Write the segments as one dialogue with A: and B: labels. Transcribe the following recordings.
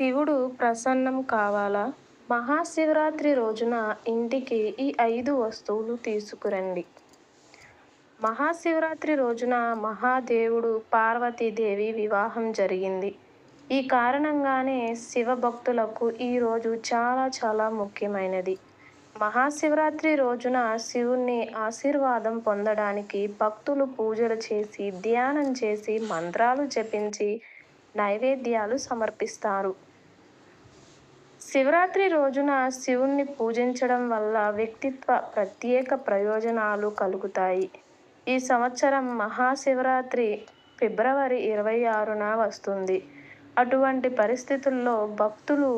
A: శివుడు ప్రసన్నం కావాలా? మహాశివరాత్రి రోజున ఇంటికి ఈ ఐదు వస్తువులు తీసుకురండి. మహాశివరాత్రి రోజున మహాదేవుడు పార్వతీదేవి వివాహం జరిగింది. ఈ కారణంగానే శివ భక్తులకు ఈరోజు చాలా చాలా ముఖ్యమైనది. మహాశివరాత్రి రోజున శివుణ్ణి ఆశీర్వాదం పొందడానికి భక్తులు పూజలు చేసి ధ్యానం చేసి మంత్రాలు జపించి నైవేద్యాలు సమర్పిస్తారు. శివరాత్రి రోజున శివుణ్ణి పూజించడం వల్ల వ్యక్తిత్వ ప్రత్యేక ప్రయోజనాలు కలుగుతాయి. ఈ సంవత్సరం మహాశివరాత్రి ఫిబ్రవరి ఇరవై ఆరున వస్తుంది. అటువంటి పరిస్థితుల్లో భక్తులు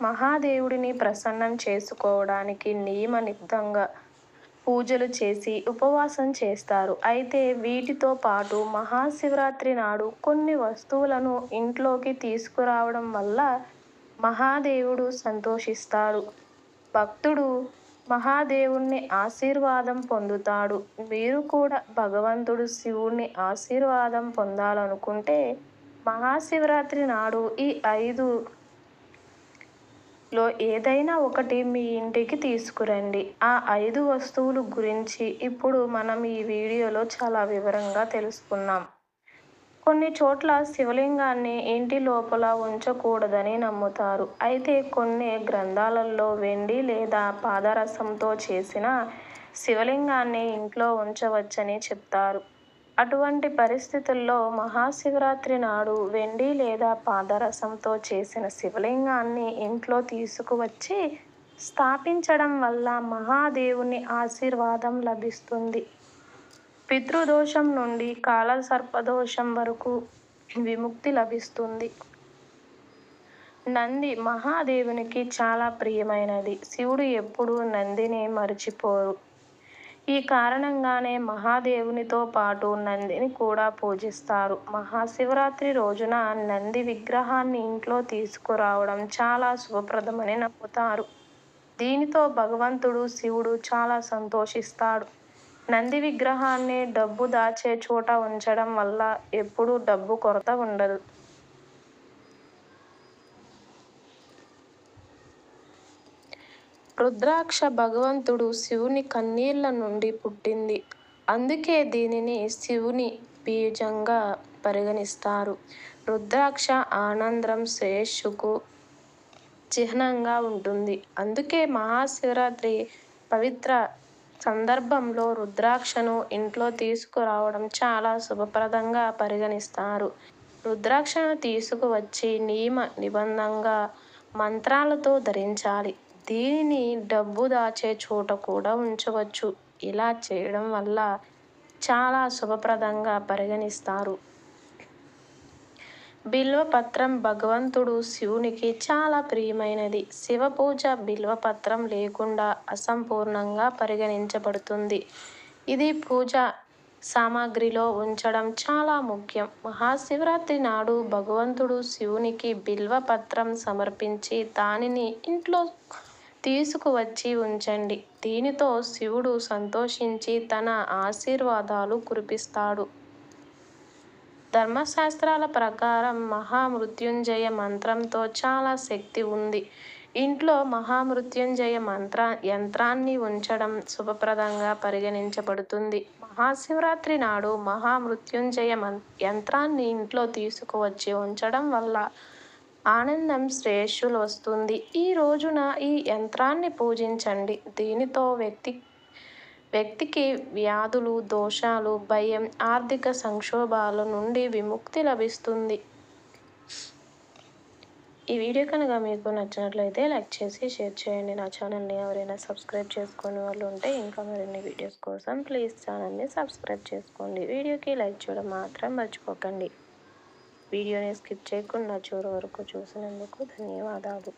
A: మహాదేవుడిని ప్రసన్నం చేసుకోవడానికి నియమనిబ్ధంగా పూజలు చేసి ఉపవాసం చేస్తారు. అయితే వీటితో పాటు మహాశివరాత్రి నాడు కొన్ని వస్తువులను ఇంట్లోకి తీసుకురావడం వల్ల మహాదేవుడు సంతోషిస్తాడు. భక్తుడు మహాదేవుణ్ణి ఆశీర్వాదం పొందుతాడు. మీరు కూడా భగవంతుడు శివుణ్ణి ఆశీర్వాదం పొందాలనుకుంటే మహాశివరాత్రి నాడు ఈ ఐదు లో ఏదైనా ఒకటి మీ ఇంటికి తీసుకురండి. ఆ ఐదు వస్తువులు గురించి ఇప్పుడు మనం ఈ వీడియోలో చాలా వివరంగా తెలుసుకున్నాం కొన్ని చోట్ల శివలింగాన్ని ఇంటి లోపల ఉంచకూడదని నమ్ముతారు. అయితే కొన్ని గ్రంథాలలో వెండి లేదా పాదరసంతో చేసిన శివలింగాన్ని ఇంట్లో ఉంచవచ్చని చెప్తారు. అటువంటి పరిస్థితుల్లో మహాశివరాత్రి నాడు వెండి లేదా పాదరసంతో చేసిన శివలింగాన్ని ఇంట్లో తీసుకువచ్చి స్థాపించడం వల్ల మహాదేవుని ఆశీర్వాదం లభిస్తుంది. పితృదోషం నుండి కాలసర్పదోషం వరకు విముక్తి లభిస్తుంది. నంది మహాదేవునికి చాలా ప్రియమైనది. శివుడు ఎప్పుడూ నందిని మరిచిపోరు. ఈ కారణంగానే మహాదేవునితో పాటు నందిని కూడా పూజిస్తారు. మహాశివరాత్రి రోజున నంది విగ్రహాన్ని ఇంట్లో తీసుకురావడం చాలా శుభప్రదమని నమ్ముతారు. దీనితో భగవంతుడు శివుడు చాలా సంతోషిస్తాడు. నంది విగ్రహాన్ని డబ్బు దాచే చోట ఉంచడం వల్ల ఎప్పుడూ డబ్బు కొరత ఉండదు. రుద్రాక్ష భగవంతుడు శివుని కన్నీళ్ళ నుండి పుట్టింది. అందుకే దీనిని శివుని బీజంగా పరిగణిస్తారు. రుద్రాక్ష ఆనందం శ్రేయస్సుకు చిహ్నంగా ఉంటుంది. అందుకే మహాశివరాత్రి పవిత్ర సందర్భంలో రుద్రాక్షను ఇంట్లో తీసుకురావడం చాలా శుభప్రదంగా పరిగణిస్తారు. రుద్రాక్షను తీసుకువచ్చి నియమ నిబంధంగా మంత్రాలతో ధరించాలి. దీనిని డబ్బు దాచే చోట కూడా ఉంచవచ్చు. ఇలా చేయడం వల్ల చాలా శుభప్రదంగా పరిగణిస్తారు. బిల్వపత్రం భగవంతుడు శివునికి చాలా ప్రియమైనది. శివ పూజ బిల్వపత్రం లేకుండా అసంపూర్ణంగా పరిగణించబడుతుంది. ఇది పూజ సామాగ్రిలో ఉంచడం చాలా ముఖ్యం. మహాశివరాత్రి నాడు భగవంతుడు శివునికి బిల్వపత్రం సమర్పించి దానిని ఇంట్లో తీసుకువచ్చి ఉంచండి. దీనితో శివుడు సంతోషించి తన ఆశీర్వాదాలు కురిపిస్తాడు. ధర్మశాస్త్రాల ప్రకారం మహామృత్యుంజయ మంత్రంతో చాలా శక్తి ఉంది. ఇంట్లో మహామృత్యుంజయ మంత్ర యంత్రాన్ని ఉంచడం శుభప్రదంగా పరిగణించబడుతుంది. మహాశివరాత్రి నాడు మహామృత్యుంజయ మం యంత్రాన్ని ఇంట్లో తీసుకువచ్చి ఉంచడం వల్ల ఆనందం శ్రేయస్సులు వస్తుంది ఈ రోజున ఈ యంత్రాన్ని పూజించండి. దీనితో వ్యక్తి వ్యక్తికి వ్యాధులు దోషాలు భయం ఆర్థిక సంక్షోభాల నుండి విముక్తి లభిస్తుంది. ఈ వీడియో కనుక మీకు నచ్చినట్లయితే లైక్ చేసి షేర్ చేయండి. నా ఛానల్ని ఎవరైనా సబ్స్క్రైబ్ చేసుకునే వాళ్ళు ఉంటే ఇంకా మరిన్ని వీడియోస్ కోసం ప్లీజ్ ఛానల్ని సబ్స్క్రైబ్ చేసుకోండి. వీడియోకి లైక్ చేయడం మాత్రం మర్చిపోకండి. వీడియోని స్కిప్ చేయకుండా చివరి వరకు చూసినందుకు ధన్యవాదాలు.